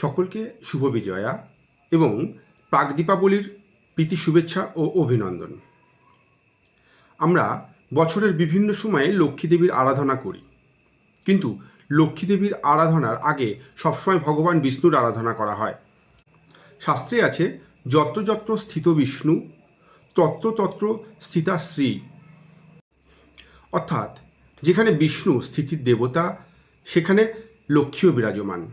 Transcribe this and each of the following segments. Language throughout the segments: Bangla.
সকলকে শুভ বিজয়া এবং প্রাক দীপাবলির প্রীতি শুভেচ্ছা ও অভিনন্দন। আমরা বছরের বিভিন্ন সময়ে লক্ষ্মী দেবীর আরাধনা করি। কিন্তু লক্ষ্মী দেবীর আরাধনার আগে সবসময় ভগবান বিষ্ণুর আরাধনা করা হয়। শাস্ত্রে আছে, যত্র যত্র স্থিত বিষ্ণু, তত্র স্থিতা শ্রী। অর্থাৎ, যেখানে বিষ্ণু স্থিতির দেবতা, সেখানে লক্ষ্মীও বিরাজমান।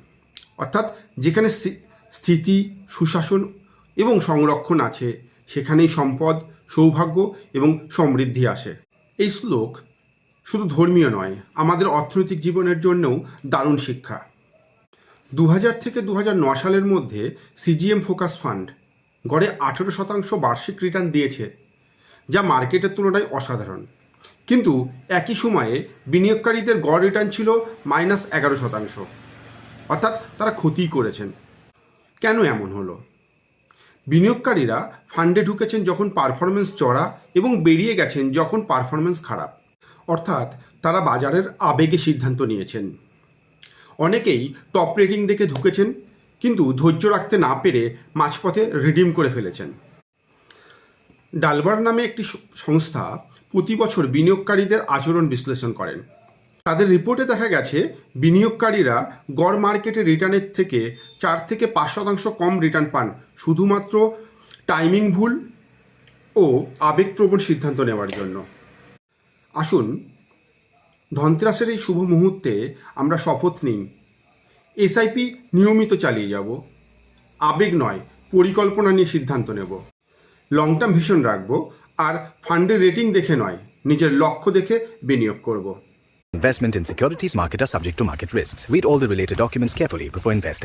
অর্থাৎ যেখানে স্থি- স্থিতি, সুশাসন এবং সংরক্ষণ আছে, সেখানেই সম্পদ, সৌভাগ্য এবং সমৃদ্ধি আসে। এই শ্লোক শুধু ধর্মীয় নয়, আমাদের অর্থনৈতিক জীবনের জন্যও দারুণ শিক্ষা। দু হাজার থেকে দু সালের মধ্যে সিজিএম ফোকাস ফান্ড গড়ে আঠেরো শতাংশ বার্ষিক রিটার্ন দিয়েছে, যা মার্কেটের তুলনায় অসাধারণ। কিন্তু একই সময়ে বিনিয়োগকারীদের গড় রিটার্ন ছিল মাইনাস এগারো শতাংশ। অর্থাৎ তারা ক্ষতিই করেছেন। কেন এমন হলো? বিনিয়োগকারীরা ফান্ডে ঢুকেছেন যখন পারফরমেন্স চড়া এবং বেরিয়ে গেছেন যখন পারফরমেন্স খারাপ। অর্থাৎ তারা বাজারের আবেগে সিদ্ধান্ত নিয়েছেন। অনেকেই টপ রেটিং দেখে ঢুকেছেন, কিন্তু ধৈর্য রাখতে না পেরে মাঝপথে রিডিম করে ফেলেছেন। ডালবার নামে একটি সংস্থা প্রতি বছর বিনিয়োগকারীদের আচরণ বিশ্লেষণ করেন। তাদের রিপোর্টে দেখা গেছে, বিনিয়োগকারীরা গড় মার্কেটে রিটার্নের থেকে চার থেকে পাঁচ শতাংশ কম রিটার্ন পান। শুধুমাত্র টাইমিং ভুল ও আবেগপ্রবণ সিদ্ধান্ত নেওয়ার জন্য। আসুন, ধনতেরাসের এই শুভ মুহূর্তে আমরা শপথ নিই। এসআইপি নিয়মিত চালিয়ে যাব। আবেগ নয়, পরিকল্পনা নিয়ে সিদ্ধান্ত নেব। লং টার্ম ভিশন রাখব আর ফান্ডের রেটিং দেখে নয়, নিজের লক্ষ্য দেখে বিনিয়োগ করব। Investment in securities market are subject to market risks. Read all the related documents carefully before investing.